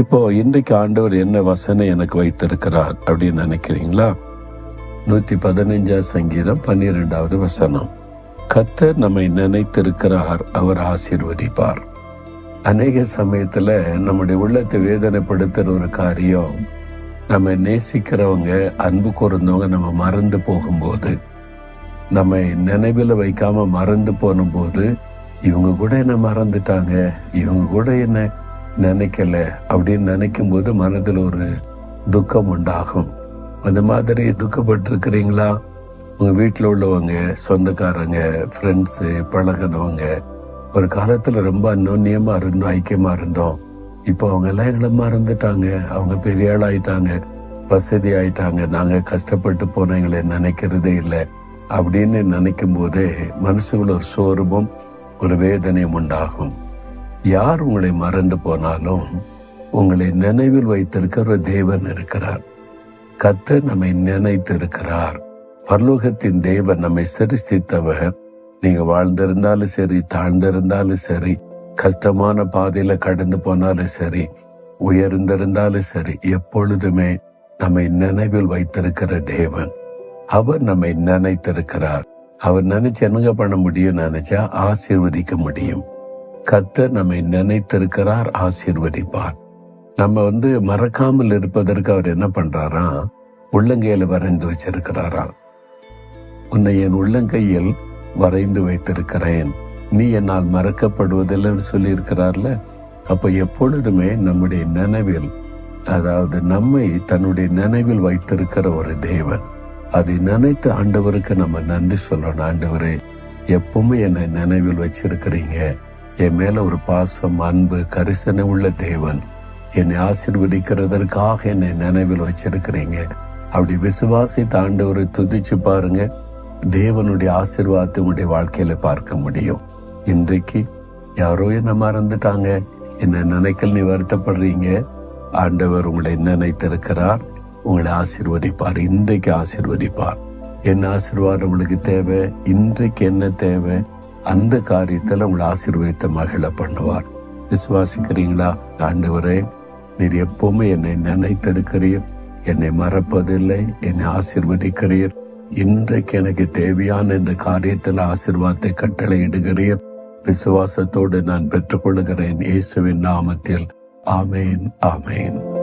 இப்போ இன்றைக்கு ஆண்டவர் என்ன வசனம் எனக்கு வைத்திருக்கிறார் அப்படின்னு நினைக்கிறீங்களா? நூத்தி பதினைஞ்சா சங்கீதம் பன்னிரெண்டாவது வசனம். கத்தர் நம்மை நினைத்திருக்கிறார் அவர் ஆசீர்வதிப்பார். அநேக சமயத்துல நம்முடைய உள்ளத்தை வேதனைப்படுத்துற ஒரு காரியம் நம்ம நேசிக்கிறவங்க அன்பு கூர்ந்தவங்க நம்ம மறந்து போகும்போது நம்ம நினைவில் வைக்காம மறந்து போன போது இவங்க கூட என்ன மறந்துட்டாங்க? இவங்க கூட என்ன நினைக்கல அப்படின்னு நினைக்கும் போது மனதில் ஒரு துக்கம் உண்டாகும். அந்த மாதிரி துக்கப்பட்டு இருக்கிறீங்களா உங்க வீட்டில் உள்ளவங்க சொந்தக்காரங்க ஃப்ரெண்ட்ஸு பழகினவங்க ஒரு காலத்தில் ரொம்ப அந்யோன்யமா இருந்தோம் ஐக்கியமா இருந்தோம். இப்போ அவங்க எல்லாம் எங்களை மறந்துட்டாங்க. அவங்க பெரிய ஆள் ஆயிட்டாங்க. வசதி ஆயிட்டாங்க. நாங்கள் கஷ்டப்பட்டு போனவங்களை நினைக்கிறதே இல்லை அப்படின்னு நினைக்கும் போதே மனசுக்குள்ள ஒரு சோர்வும் ஒரு வேதனையும் உண்டாகும். யார் உங்களை மறந்து போனாலும் உங்களை நினைவில் வைத்திருக்கிற தேவன் இருக்கிறார். கத்து நம்மை நினைத்து இருக்கிறார் பரலோகத்தின் தேவன் நம்மை சிருஷ்டித்தவர். நீங்க வாழ்ந்திருந்தாலும் சரி தாழ்ந்திருந்தாலும் சரி கஷ்டமான பாதையில கடந்து போனாலும் சரி உயர்ந்திருந்தாலும் சரி எப்பொழுதுமே நம்மை நினைவில் வைத்திருக்கிற தேவன். அவர் நம்மை நினைத்திருக்கிறார். அவர் நினைச்சு என்னங்க பண்ண முடியும் நினைச்சா ஆசீர்வதிக்க முடியும். கத்தர் நம்மை நினைத்திருக்கிறார் ஆசீர்வதிப்பார். நம்ம வந்து மறக்காமல் இருப்பதற்கு அவர் என்ன பண்றாரா? உள்ளங்கையில வரைந்து வச்சிருக்கிறாரா? உன்னை என் உள்ளங்கையில் வரைந்து வைத்திருக்கிறேன். நீ என்னால் மறக்கப்படுவதில்லைன்னு சொல்லியிருக்கிறார்ல? அப்ப எப்பொழுதுமே நம்முடைய நினைவில் அதாவது நம்மை தன்னுடைய நினைவில் வைத்திருக்கிற ஒரு தேவன் அதை நினைத்து ஆண்டவருக்கு நம்ம நன்றி சொல்லணும். ஆண்டவரே எப்பவுமே என்னை நினைவில் வச்சிருக்கிறீங்க. என் மேல ஒரு பாசம் அன்பு கரிசனை உள்ள தேவன். என்னை ஆசிர்வதிக்கிறதற்காக என்னை நினைவில் வச்சிருக்கிறீங்க. அப்படி விசுவாசித்த ஆண்டவரை துதிச்சு பாருங்க. தேவனுடைய ஆசிர்வாதத்தை உங்களுடைய வாழ்க்கையில பார்க்க முடியும். இன்றைக்கு யாரோ என்ன மறந்துட்டாங்க. என்ன நினைக்கல் நீ வருத்தப்படுறீங்க. ஆண்டவர் உங்களை நினைத்திருக்கிறார். உங்களை ஆசீர்வதிப்பார். இன்றைக்கு ஆசீர்வதிப்பார். என்ன ஆசீர்வாதம் உங்களுக்கு தேவை? இன்றைக்கு என்ன தேவை? அந்த காரியத்துல உங்களை ஆசீர்வதித்த மகிழ பண்ணுவார். விசுவாசிக்கிறீங்களா? ஆண்டவரே நீர் எப்பவுமே என்னை நினைத்திருக்கிறீர். என்னை மறப்பதில்லை என்னை ஆசிர்வதிக்கிறீர். இன்றைக்கு எனக்கு தேவையான இந்த காரியத்தில் ஆசீர்வாதத்தை கட்டளையிடுகிறீர். விசுவாசத்தோடு நான் பெற்றுக்கொள்கிறேன் இயேசுவின் நாமத்தில். ஆமேன் ஆமேன்.